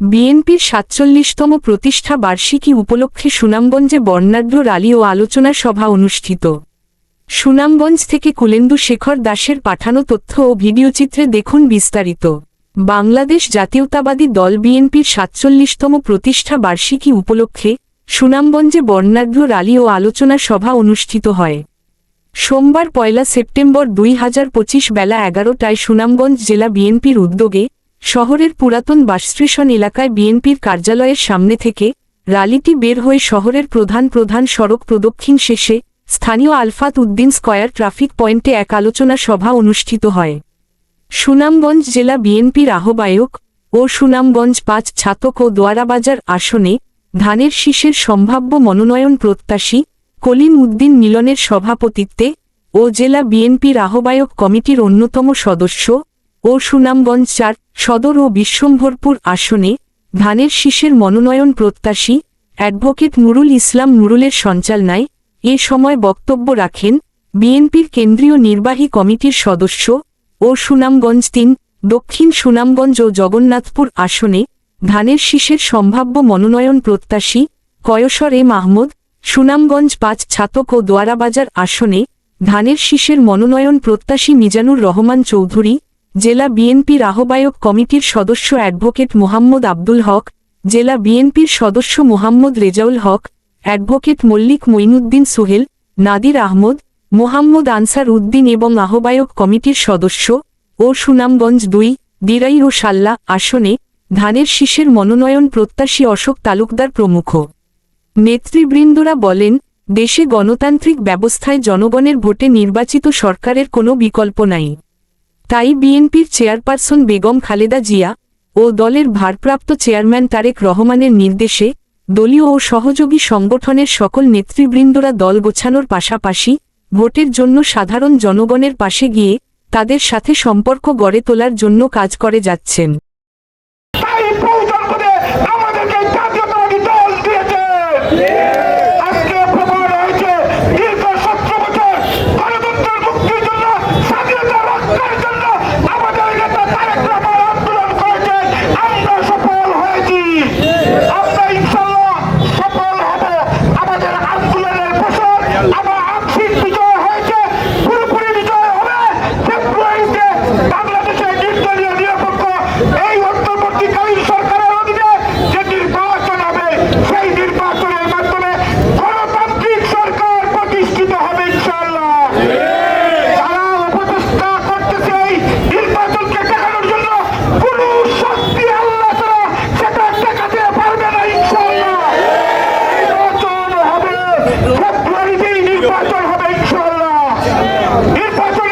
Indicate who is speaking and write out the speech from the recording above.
Speaker 1: বিএনপির সাতচল্লিশতম প্রতিষ্ঠা বার্ষিকী উপলক্ষে সুনামগঞ্জে বর্ণাঢ্য রালি ও আলোচনা সভা অনুষ্ঠিত। সুনামগঞ্জ থেকে কুলেন্দু শেখর দাসের পাঠানো তথ্য ও ভিডিওচিত্রে দেখুন বিস্তারিত। বাংলাদেশ জাতীয়তাবাদী দল বিএনপির সাতচল্লিশতম প্রতিষ্ঠা বার্ষিকী উপলক্ষে সুনামগঞ্জে বর্ণাঢ্য রালি ও আলোচনা সভা অনুষ্ঠিত হয়। সোমবার পয়লা সেপ্টেম্বর দুই হাজার পঁচিশ বেলা এগারোটায় সুনামগঞ্জ জেলা বিএনপির উদ্যোগে শহরের পুরাতন বাসস্টেশন এলাকায় বিএনপির কার্যালয়ের সামনে থেকে রালিটি বের হয়ে শহরের প্রধান প্রধান সড়ক প্রদক্ষিণ শেষে স্থানীয় আলফাত উদ্দিন স্কয়ার ট্রাফিক পয়েন্টে এক আলোচনা সভা অনুষ্ঠিত হয়। সুনামগঞ্জ জেলা বিএনপির আহ্বায়ক ও সুনামগঞ্জ পাঁচ ছাতক ও দোয়ারাবাজার আসনে ধানের শীষের সম্ভাব্য মনোনয়ন প্রত্যাশী কলিম উদ্দিন মিলনের সভাপতিত্বে ও জেলা বিএনপির আহ্বায়ক কমিটির অন্যতম সদস্য ও সুনামগঞ্জ চার, সদর ও বিশ্বম্ভরপুর আসনে ধানের শীষের মনোনয়ন প্রত্যাশী অ্যাডভোকেট নুরুল ইসলাম নুরুলের সঞ্চালনায় এ সময় বক্তব্য রাখেন বিএনপির কেন্দ্রীয় নির্বাহী কমিটির সদস্য ও সুনামগঞ্জ তিন, দক্ষিণ সুনামগঞ্জ ও জগন্নাথপুর আসনে ধানের শীষের সম্ভাব্য মনোনয়ন প্রত্যাশী কয়সর এ মাহমুদ সুনামগঞ্জ পাঁচ ছাতক ও দোয়ারাবাজার আসনে ধানের শীষের মনোনয়ন প্রত্যাশী মিজানুর রহমান চৌধুরী জেলা বিএনপির আহ্বায়ক কমিটির সদস্য অ্যাডভোকেট মোহাম্মদ আব্দুল হক, জেলা বিএনপির সদস্য মোহাম্মদ রেজাউল হক, অ্যাডভোকেট মল্লিক মঈনুদ্দিন সোহেল, নাদির আহমদ, মোহাম্মদ আনসার উদ্দিন এবং আহ্বায়ক কমিটির সদস্য ও সুনামগঞ্জ দুই, দিরাই ও সাল্লা আসনে ধানের শীষের মনোনয়ন প্রত্যাশী অশোক তালুকদার প্রমুখ। নেতৃবৃন্দরা বলেন, দেশে গণতান্ত্রিক ব্যবস্থায় জনগণের ভোটে নির্বাচিত সরকারের কোনো বিকল্প নাই। তাই বিএনপির চেয়ারপারসন বেগম খালেদা জিয়া ও দলের ভারপ্রাপ্ত চেয়ারম্যান তারেক রহমানের নির্দেশে দলীয় ও সহযোগী সংগঠনের সকল নেতৃবৃন্দরা দল গোছানোর পাশাপাশি ভোটের জন্য সাধারণ জনগণের পাশে গিয়ে তাদের সাথে সম্পর্ক গড়ে তোলার জন্য কাজ করে যাচ্ছেন।
Speaker 2: নির্বাচনের